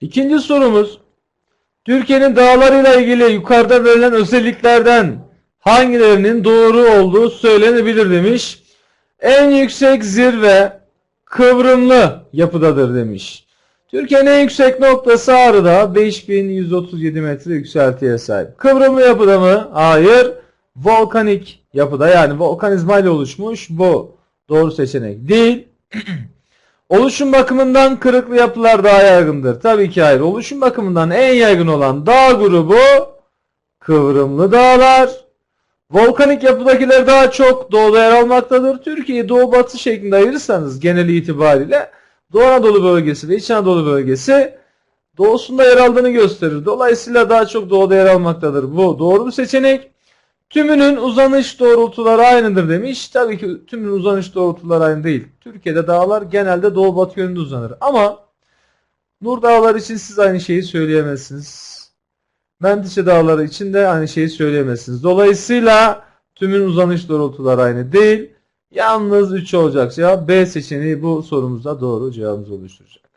İkinci sorumuz. Türkiye'nin dağlarıyla ilgili yukarıda verilen özelliklerden hangilerinin doğru olduğu söylenebilir demiş. En yüksek zirve kıvrımlı yapıdadır demiş. Türkiye'nin en yüksek noktası Ağrı'da 5137 metre yükseltiye sahip. Kıvrımlı yapıda mı? Hayır. Volkanik yapıda yani volkanizma oluşmuş bu doğru seçenek değil. Oluşum bakımından kırıklı yapılar daha yaygındır. Tabii ki hayır. Oluşum bakımından en yaygın olan dağ grubu kıvrımlı dağlar. Volkanik yapıdakiler daha çok doğuda yer almaktadır. Türkiye'yi doğu batı şeklinde ayırırsanız genel itibariyle Doğu Anadolu bölgesi ve İç Anadolu bölgesi doğusunda yer aldığını gösterir. Dolayısıyla daha çok doğuda yer almaktadır. Bu doğru bir seçenek. Tümünün uzanış doğrultuları aynıdır demiş. Tabii ki tümünün uzanış doğrultuları aynı değil. Türkiye'de dağlar genelde doğu batı yönünde uzanır. Ama Nur Dağları için siz aynı şeyi söyleyemezsiniz. Menteşe Dağları için de aynı şeyi söyleyemezsiniz. Dolayısıyla tümün uzanış doğrultuları aynı değil. Yalnız 3 olacak cevap B seçeneği bu sorumuzda doğru cevabımız oluşturacak.